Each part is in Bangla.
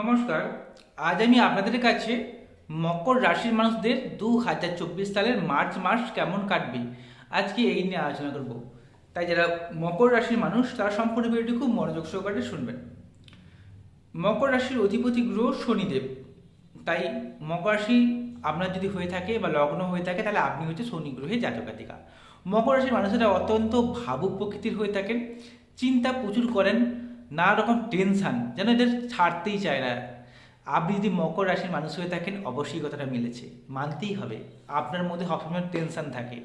নমস্কার, আজ আমি আপনাদের কাছে মকর রাশির মানুষদের দু হাজার চব্বিশ সালের মার্চ মাস কেমন কাটবে আজকে এই নিয়ে আলোচনা করব। তাই যারা মকর রাশির মানুষ, তারা সম্পূর্ণ ভিডিওটি খুব মনোযোগ সহকারে শুনবেন। মকর রাশির অধিপতি গ্রহ শনিদেব। তাই মকর রাশি আপনার যদি হয়ে থাকে বা লগ্ন হয়ে থাকে, তাহলে আপনি হচ্ছে শনি গ্রহে জাতকাতিকা মকর রাশির মানুষেরা অত্যন্ত ভাবুক প্রকৃতির হয়ে থাকেন, চিন্তা প্রচুর করেন নানা রকম টেনশান যেন এদের ছাড়তেই চায় না। আপনি যদি মকর রাশির মানুষ হয়ে থাকেন, অবশ্যই কথাটা মিলেছে। মানতেই হবে, আপনার মধ্যে সবসময় টেনশান থাকে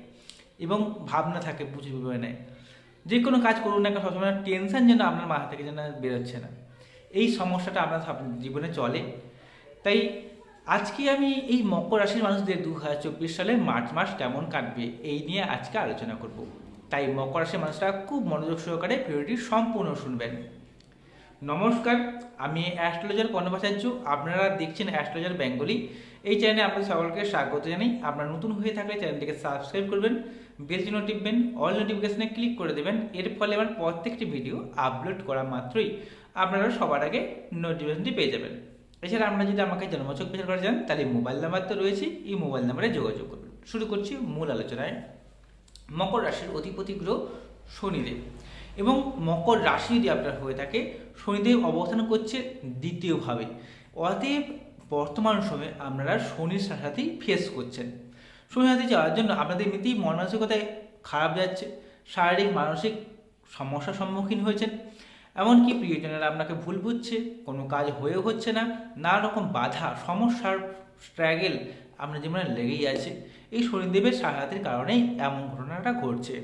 এবং ভাবনা থাকে প্রচুর পরিমাণে। যে কোনো কাজ করুন না কেন, সবসময় টেনশান যেন আপনার মাথা থেকে যেন বেরোচ্ছে না। এই সমস্যাটা আপনার জীবনে চলে। তাই আজকে আমি এই মকর রাশির মানুষদের দু হাজার চব্বিশ সালে মার্চ মাস কেমন কাটবে, এই নিয়ে আজকে আলোচনা করব। তাই মকর রাশির মানুষরা খুব মনোযোগ সহকারে ভিডিওটি সম্পূর্ণ শুনবেন। নমস্কার, আমি অ্যাস্ট্রোলজার কর্ণবাচার্য আপনারা দেখছেন অ্যাস্ট্রোলজার বেঙ্গলি। এই চ্যানেলে আপনাদের সকলকে স্বাগত জানাই। আপনারা নতুন হয়ে থাকলে চ্যানেলটিকে সাবস্ক্রাইব করবেন, বেল চিহ্ন টিপবেন, অল নোটিফিকেশনে ক্লিক করে দেবেন। এর ফলে আমার প্রত্যেকটি ভিডিও আপলোড করা মাত্রই আপনারা সবার আগে নোটিফিকেশনটি পেয়ে যাবেন। এছাড়া আপনারা যদি আমাকে জন্মচক বিচার করা যান তাহলে মোবাইল নাম্বার তো রয়েছে। এই মোবাইল নাম্বারে যোগাযোগ করবেন শুরু করছি মূল আলোচনায়। মকর রাশির অধিপতি গ্রহ শনিদেব। এবং মকর রাশি যদি আপনার হয়ে থাকে, শনিদেব অবস্থান করছে দ্বিতীয়ভাবে। অতএব বর্তমান সময়ে আপনারা শনির সাথে ফেস করছেন। শনির সাথে যাওয়ার জন্য আপনাদের এমনিতেই মন মানসিকতায় খারাপ যাচ্ছে, শারীরিক, মানসিক সমস্যার সম্মুখীন হয়েছেন। এমনকি প্রিয়জনেরা আপনাকে ভুল বুঝছে, কোনো কাজ হয়েও হচ্ছে না নানা রকম বাধা, সমস্যার স্ট্রাগেল আপনার জীবনে লেগেই আছে। এই শনিদেবের সাহায্যের কারণেই এমন ঘটনাটা ঘটছে।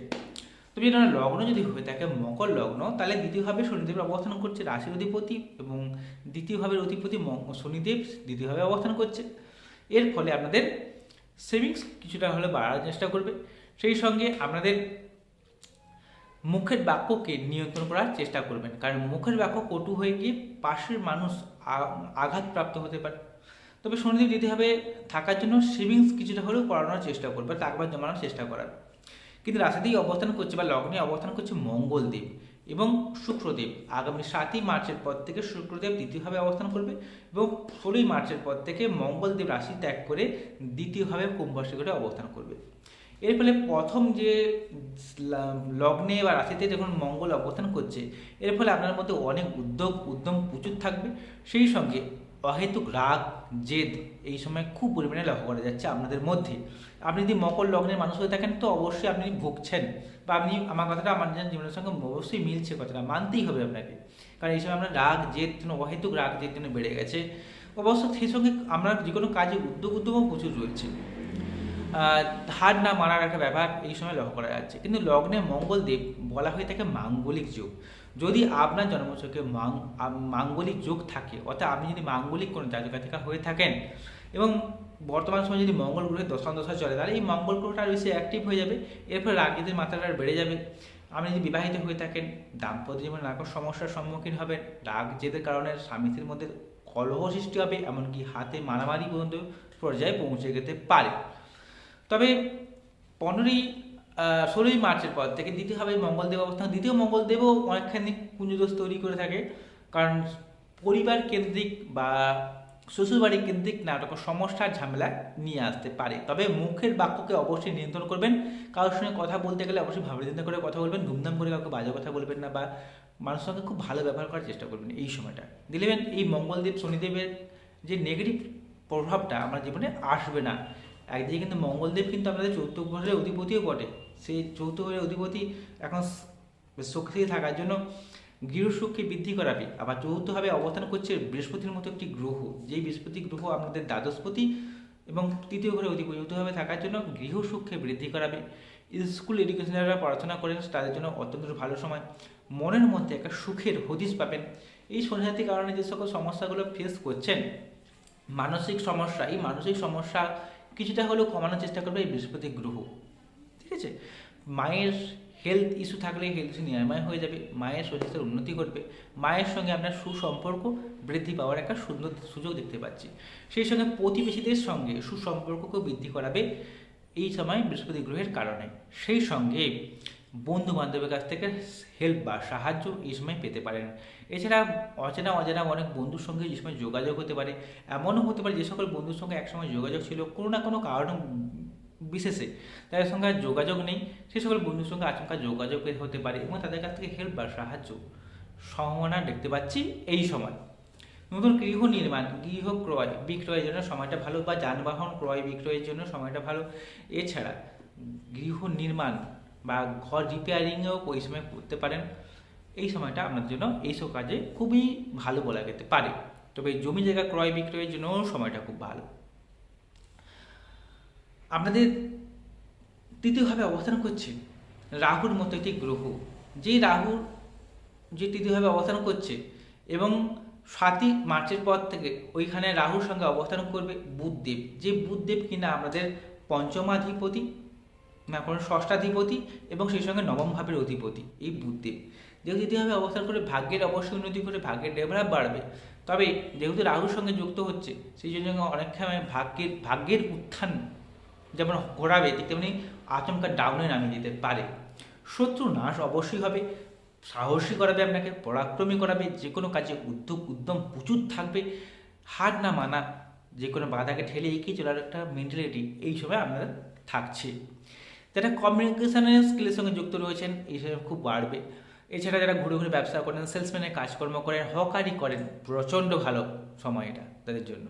তবে এটা লগ্ন যদি হয়ে থাকে, মকর লগ্ন, তাহলে দ্বিতীয়ভাবে শনিদেব অবস্থান করছে রাশির অধিপতি এবং দ্বিতীয়ভাবে অধিপতি শনিদেব দ্বিতীয়ভাবে অবস্থান করছে। এর ফলে আপনাদের সেভিংস কিছুটা হলে বাড়ার চেষ্টা করবে। সেই সঙ্গে আপনাদের মুখের বাক্যকে নিয়ন্ত্রণ করার চেষ্টা করবেন। কারণ মুখের বাক্য কটু হয়ে গিয়ে পাশের মানুষ আঘাতপ্রাপ্ত হতে পারে। তবে শনিদেব দ্বিতীয়ভাবে থাকার জন্য সেভিংস কিছুটা হলেও করানোর চেষ্টা করবে টাকা জমানোর চেষ্টা করার। কিন্তু রাশিতেই অবস্থান করছে বা লগ্নে অবস্থান করছে মঙ্গলদেব এবং শুক্রদেব। আগামী সাতই মার্চের পর থেকে শুক্রদেব দ্বিতীয়ভাবে অবস্থান করবে এবং ষোলোই মার্চের পর থেকে মঙ্গলদেব রাশি ত্যাগ করে দ্বিতীয়ভাবে কুম্ভ রাশি করে অবস্থান করবে। এর ফলে প্রথম যে লগ্নে বা রাশিতে যখন মঙ্গল অবস্থান করছে, এর ফলে আপনার মধ্যে অনেক উদ্যোগ, উদ্যম প্রচুর থাকবে। সেই সঙ্গে অহেতুক রাগ, জেদ এই সময় খুব পরিমাণে লক্ষ্য করা যাচ্ছে আপনাদের মধ্যে। আপনি যদি মকর লগ্নের মানুষ হয়ে থাকেন, তো অবশ্যই আপনি ভুগছেন বা আপনি আমার কথাটা আমার জীবনের সঙ্গে অবশ্যই মিলছে কথাটা, মানতেই হবে আপনাকে। কারণ এই সময় আপনার রাগ, জেদ জন্য অহেতুক রাগ, জেদ জন্য বেড়ে গেছে। অবশ্য সেই সঙ্গে আমরা যে কোনো কাজে উদ্যোগ উদ্যমও প্রচুর রয়েছে। হার না মারার একটা ব্যাপার এই সময় লক্ষ্য করা যাচ্ছে। কিন্তু লগ্নে মঙ্গলদেব বলা হয়ে থাকে মাঙ্গলিক যোগ। যদি আপনার জন্মচকে মাঙ্গলিক যোগ থাকে, অর্থাৎ আপনি যদি মাঙ্গলিক কোনো জাতকাতিকা হয়ে থাকেন এবং বর্তমান সময়ে যদি মঙ্গল গ্রহের দশম দশা চলে, তাহলে এই মঙ্গল গ্রহটা বেশি অ্যাক্টিভ হয়ে যাবে। এর ফলে রাগীদের মাত্রাটা বেড়ে যাবে। আপনি যদি বিবাহিত হয়ে থাকেন, দাম্পত্য জীবনে নানা সমস্যার সম্মুখীন হবেন, রাগ, জেদের কারণে স্বামীদের মধ্যে কলহ সৃষ্টি হবে, এমনকি হাতে মারামারি পর্যন্ত পর্যায়ে পৌঁছে যেতে পারে। তবে পনেরোই ষোলোই মার্চের পর থেকে দ্বিতীয় দ্বিতীয়ভাবে মঙ্গলদেব অবস্থান। দ্বিতীয় মঙ্গলদেবও অনেকখানি পুঞ্জদোষ তৈরি করে থাকে। কারণ পরিবার কেন্দ্রিক বা শ্বশুরবাড়ি কেন্দ্রিক নাটক সমস্যার ঝামেলা নিয়ে আসতে পারে। তবে মুখের বাক্যকে অবশ্যই নিয়ন্ত্রণ করবেন। কারোর সঙ্গে কথা বলতে গেলে অবশ্যই ভাবে চিন্তা করে কথা বলবেন। ধুমধাম করে কাউকে বাজে কথা বলবেন না বা মানুষের সঙ্গে খুব ভালো ব্যবহার করার চেষ্টা করবেন এই সময়টা। দিলেবেন এই মঙ্গলদেব শনিদেবের যে নেগেটিভ প্রভাবটা আমার জীবনে আসবে না। একদিকে কিন্তু মঙ্গলদেব কিন্তু আপনাদের চৌদ্দ ঘরের অধিপতিও বটে। সেই চৌদ্দ ঘরের অধিপতি এখন শক্তি থাকার জন্য গৃহসুখকে বৃদ্ধি করাবে। আবার চতুর্থভাবে অবস্থান করছে বৃহস্পতির মতো একটি গ্রহ। যেই বৃহস্পতি গ্রহ আপনাদের দ্বাদশপতি এবং তৃতীয় ঘরে অধিপতি চতুর্থভাবে থাকার জন্য গৃহসুখকে বৃদ্ধি করাবে। স্কুল এডুকেশনাররা পড়াশোনা করেন, তাদের জন্য অত্যন্ত ভালো সময়। মনের মধ্যে একটা সুখের হদিশ পাবেন। এই শনিজাতির কারণে যে সকল সমস্যাগুলো ফেস করছেন, মানসিক সমস্যা, এই মানসিক সমস্যা কিছুটা হলেও কমানোর চেষ্টা করবে এই বৃহস্পতি গ্রহ। ঠিক আছে? মায়ের হেলথ ইস্যু থাকলে হেলথ ইস্যু নিরাময় হয়ে যাবে, মায়ের শরীরের উন্নতি ঘটবে, মায়ের সঙ্গে আপনার সুসম্পর্ক বৃদ্ধি পাওয়ার একটা সুন্দর সুযোগ দেখতে পাচ্ছি। সেই সঙ্গে প্রতিবেশীদের সঙ্গে সুসম্পর্ককেও বৃদ্ধি করাবে এই সময় বৃহস্পতি গ্রহের কারণে। সেই সঙ্গে বন্ধু বান্ধবের কাছ থেকে হেল্প বা সাহায্য এই সময় পেতে পারেন। এছাড়া অচেনা অজানা অনেক বন্ধুর সঙ্গে এই সময় যোগাযোগ হতে পারে। এমনও হতে পারে যে সকল বন্ধুর সঙ্গে একসময় যোগাযোগ ছিল, কোনো না কোনো কারণ বিশেষে তাদের সঙ্গে যোগাযোগ নেই। সে সকল বন্ধুর সঙ্গে আচমকা যোগাযোগ হতে পারে এবং তাদের কাছ থেকে হেল্প বা সাহায্য সম্ভাবনা দেখতে পাচ্ছি এই সময়। নতুন গৃহ নির্মাণ, গৃহ ক্রয়, বিক্রয়ের জন্য সময়টা ভালো বা যানবাহন ক্রয় বিক্রয়ের জন্য সময়টা ভালো। এছাড়া গৃহ নির্মাণ বা ঘর রিপেয়ারিংয়েও ওই সময় করতে পারেন। এই সময়টা আপনার জন্য এইসব কাজে খুবই ভালো বলা যেতে পারে। তবে জমি জায়গা ক্রয় বিক্রয়ের জন্য সময়টা খুব ভালো। আপনাদের তৃতীয়ভাবে অবস্থান করছে রাহুর মতো একটি গ্রহ। যে রাহুর যে তৃতীয়ভাবে অবস্থান করছে এবং সাতই মার্চের পর থেকে ওইখানে রাহুর সঙ্গে অবস্থান করবে বুধদেব। যে বুধদেব কিনা আমাদের পঞ্চমাধিপতি এখন ষষ্ঠাধিপতি এবং সেই সঙ্গে নবম ভাবের অধিপতি, এই বুধদেব যেহেতু তৃতীয়ভাবে অবস্থান করে ভাগ্যের অবশ্যই উন্নতি করে ভাগ্যের ডেভেলপ বাড়বে, তবে যেহেতু রাহুর সঙ্গে যুক্ত হচ্ছে, সেই জন্য অনেক সময় ভাগ্যের ভাগ্যের উত্থান যেমন ঘোরাবে, ঠিক তেমনি আচমকা ডাউনে নামিয়ে দিতে পারে। শত্রু নাশ অবশ্যই হবে, সাহসী করাবে আপনাকে, পরাক্রমী করাবে, যে কোনো কাজে উদ্যোগ, উদ্যম প্রচুর থাকবে, হার না মানা যে কোনো বাধাকে ঠেলে এগিয়ে চলার একটা মেন্টালিটি এই সময় আপনার থাকছে। যারা কমিউনিকেশনের স্কিলের সঙ্গে যুক্ত রয়েছেন, এই খুব বাড়বে। এছাড়া যারা ঘুরে ঘুরে ব্যবসা করেন, সেলসম্যানের কাজকর্ম করেন, হকারি করেন, প্রচণ্ড ভালো সময় এটা তাদের জন্য।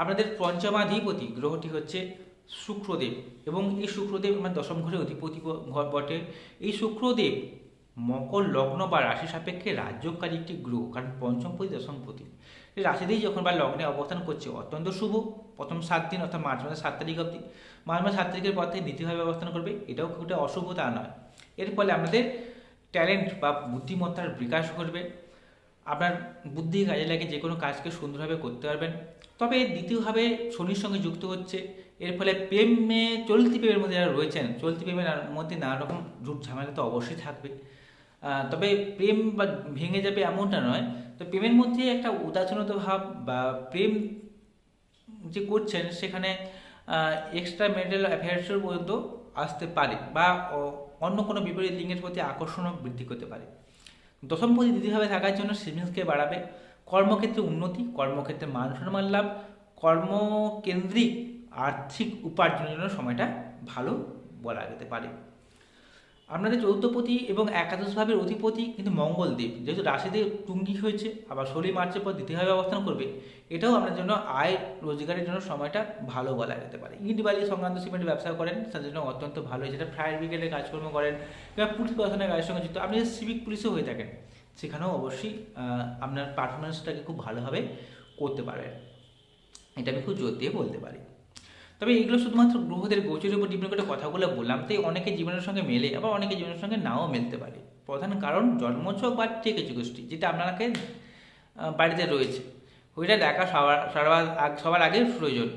আপনাদের পঞ্চমাধিপতি গ্রহটি হচ্ছে শুক্রদেব এবং এই শুক্রদেব আমার দশম ঘরে অধিপতি বটে। এই শুক্রদেব মকর, লগ্ন বা রাশি সাপেক্ষে রাজ্যকারী একটি গ্রহ, কারণ পঞ্চমপতি, দশমপতি। রাশিতেই যখন বা লগ্নে অবস্থান করছে, অত্যন্ত শুভ। প্রথম সাত দিন, অর্থাৎ মার্চ মাসের সাত তারিখ অবধি। মার্চ মাসের সাত তারিখের পর থেকে দ্বিতীয়ভাবে অবস্থান করবে। এটাও খুব একটা অশুভ তা নয়। এর ফলে আমাদের ট্যালেন্ট বা বুদ্ধিমত্তার বিকাশ ঘটবে। আপনার বুদ্ধি কাজে লাগে যে কোনো কাজকে সুন্দরভাবে করতে পারবেন। তবে দ্বিতীয়ভাবে শনির সঙ্গে যুক্ত হচ্ছে। এর ফলে প্রেমে চলতি প্রেমের মধ্যে যারা রয়েছেন, চলতি প্রেমের মধ্যে নানা রকম ঝুট ঝামেলা তো অবশ্যই থাকবে। তবে প্রেম বা ভেঙে যাবে এমনটা নয়। তো প্রেমের মধ্যে একটা উদাসীনতা ভাব বা প্রেম যে করছেন, সেখানে এক্সট্রা মেরিটাল অ্যাফেয়ার্সের পর্যন্ত আসতে পারে বা অন্য কোনো বিপরীত লিঙ্গের প্রতি আকর্ষণও বৃদ্ধি করতে পারে। দশম পতি দ্বিতীয়ভাবে থাকার জন্য সেভিংসকে বাড়াবে। কর্মক্ষেত্রে উন্নতি, কর্মক্ষেত্রে মান সম্মান লাভ, কর্মকেন্দ্রিক আর্থিক উপার্জনের জন্য সময়টা ভালো বলা যেতে পারে। আপনাদের চৌদ্দপতি এবং একাদশ ভাবের অধিপতি কিন্তু মঙ্গলদেব, যেহেতু রাশিতে টুঙ্গি হয়েছে, আবার ষোলোই মার্চের পর দ্বিতীয়ভাবে অবস্থান করবে, এটাও আপনার জন্য আয় রোজগারের জন্য সময়টা ভালো বলা যেতে পারে। ইট বালি সংক্রান্ত সিমেন্টের ব্যবসা করেন তার জন্য অত্যন্ত ভালো যেটা ফায়ার ব্রিগেডের কাজকর্ম করেন কিংবা পুলিশ প্রশাসনের কাজের সঙ্গে যুক্ত। আপনি সিভিক পুলিশও হয়ে থাকেন, সেখানেও অবশ্যই আপনার পারফরমেন্সটাকে খুব ভালোভাবে করতে পারবেন। এটা আমি খুব জোর দিয়ে বলতে পারি। তবে এগুলো শুধুমাত্র গ্রহদের গোচরের উপর ডিপেন্ড করে কথাগুলো বললাম, তাই অনেকে জীবনের সঙ্গে মেলে, আবার অনেকে জীবনের সঙ্গে নাও মেলতে পারে। প্রধান কারণ জন্মছক বা টেকেচু গোষ্ঠী যেটা আপনাকে বাড়িতে রয়েছে। ওইটা দেখা সবার সবার সবার আগে প্রয়োজন।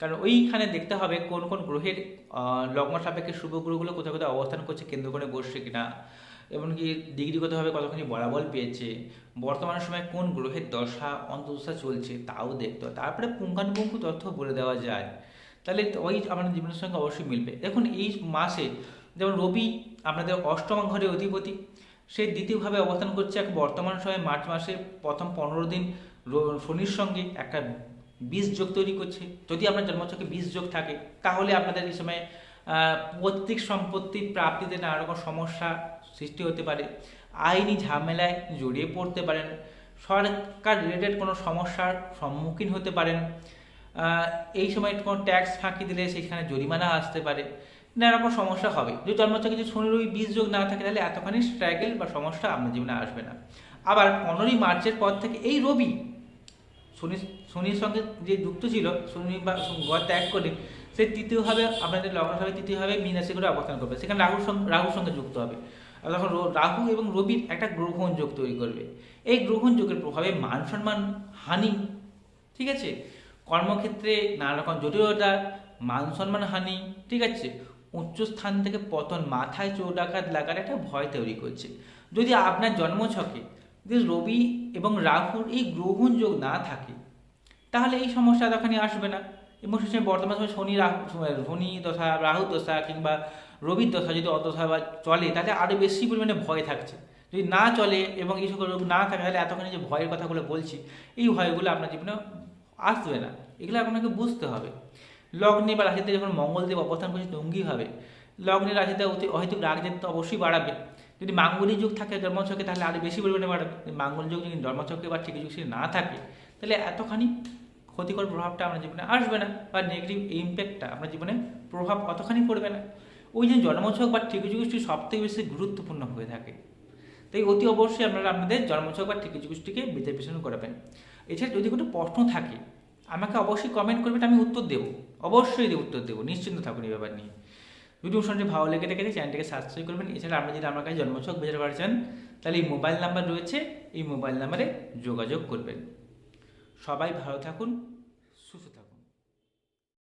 কারণ ওইখানে দেখতে হবে কোন কোন গ্রহের লগ্ন সাপেক্ষে শুভ গ্রহগুলো কোথাও কোথাও অবস্থান করছে, কেন্দ্র করে বসছে কিনা, এমনকি ডিগ্রিগতভাবে কতখানি বলাবল পেয়েছে, বর্তমান সময়ে কোন গ্রহের দশা অন্তদশা চলছে, তাও দেখতে হয় তারপরে পুঙ্খানুপুঙ্খ তথ্য বলে দেওয়া যায়। তাহলে ওই আমাদের জীবনের সঙ্গে অবশ্যই মিলবে। দেখুন, এই মাসে যেমন রবি আপনাদের অষ্টম ঘরে অধিপতি, সে দ্বিতীয়ভাবে অবস্থান করছে এক বর্তমান সময়ে মার্চ মাসের প্রথম পনেরো দিন শনির সঙ্গে একটা বীজ যোগ তৈরি করছে। যদি আপনার জন্মচকে বীজ যোগ থাকে, তাহলে আপনাদের এই সময় পৈতৃক সম্পত্তি প্রাপ্তিতে নানা রকম সমস্যা সৃষ্টি হতে পারে। আইনি ঝামেলায় জড়িয়ে পড়তে পারেন। সরকার রিলেটেড কোনো সমস্যার সম্মুখীন হতে পারেন। এই সময় কোনো ট্যাক্স ফাঁকি দিলে সেখানে জরিমানা আসতে পারে। নানা রকম সমস্যা হবে। যদি জন্মচকে যদি শনির ওই বীজ যোগ না থাকে, তাহলে এতখানি স্ট্রাগল বা সমস্যা আপনার জীবনে আসবে না। আবার পনেরোই মার্চের পর থেকে এই রবি, শনি শনির সঙ্গে যে যুক্ত ছিল, শনি বা ঘর ত্যাগ করে, সে তৃতীয়ভাবে আপনাদের লগ্নভাবে তৃতীয়ভাবে মীনাশি করে অবস্থান করবে। সেখানে রাহুর সঙ্গে রাহুর সঙ্গে যুক্ত হবে। তখন রাহু এবং রবির একটা গ্রহণ যোগ তৈরি করবে। এই গ্রহণ যোগের প্রভাবে মান সম্মান হানি, ঠিক আছে? কর্মক্ষেত্রে নানা রকম জটিলতা, মান সম্মান হানি, ঠিক আছে? উচ্চ স্থান থেকে পতন মাথায় চৌডাকাত লাগার একটা ভয় তৈরি করছে। যদি আপনার জন্মছকে যে রবি এবং রাহুর এই গ্রহণ যোগ না থাকে, তাহলে এই সমস্যা তখনই আসবে না। এবং সে বর্তমান সময় শনি রাহু শনি দশা, রাহু দশা কিংবা রবির দশা যদি অদশা বা চলে, তাহলে আরও বেশি পরিমাণে ভয় থাকছে। যদি না চলে এবং এই সকল রোগ না থাকে, তাহলে এতখানি যে ভয়ের কথাগুলো বলছি, এই ভয়গুলো আপনার জীবনে আসবে না। এগুলো আপনাকে বুঝতে হবে। লগ্নে বা রাশিতে যখন মঙ্গলদেব অবস্থান করছে তঙ্গি হবে। লগ্নে রাশিতে অতি অহেতুক রাগ জেদ তো অবশ্যই বাড়াবে। যদি মাঙ্গলিক যুগ থাকে জন্মছকে তাহলে আরও বেশি পরিমাণে বাড়াবে। মাঙ্গল যুগ যদি জন্মছকে বা ঠিক যুগ না থাকে, তাহলে এতখানি ক্ষতিকর প্রভাবটা আপনার জীবনে আসবে না বা নেগেটিভ ইম্প্যাক্টটা আপনার জীবনে প্রভাব অতখানি পড়বে না। ওই যে জন্মছক বা ঠিক যুগটি সবথেকে বেশি গুরুত্বপূর্ণ হয়ে থাকে। তাই অতি অবশ্যই আপনারা আপনাদের জন্মছক বা ঠিক যুগটিকে বিচার বিশ্লেষণ করবেন। এছাড়া যদি কোনো প্রশ্ন থাকে, আমাকে অবশ্যই কমেন্ট করবেন, আমি উত্তর দেবো। অবশ্যই উত্তর দেবো, নিশ্চিন্ত থাকুন এই ব্যাপার নিয়ে। ভিডিও অনুষ্ঠানটি ভালো লেগে থাকে, চ্যানেলটিকে সাবস্ক্রাইব করবেন। এছাড়া আপনি যদি আমার কাছে জন্মছক বেজার পারছেন তাহলে এই মোবাইল নাম্বার রয়েছে, এই মোবাইল নাম্বারে যোগাযোগ করবেন। সবাই ভালো থাকুন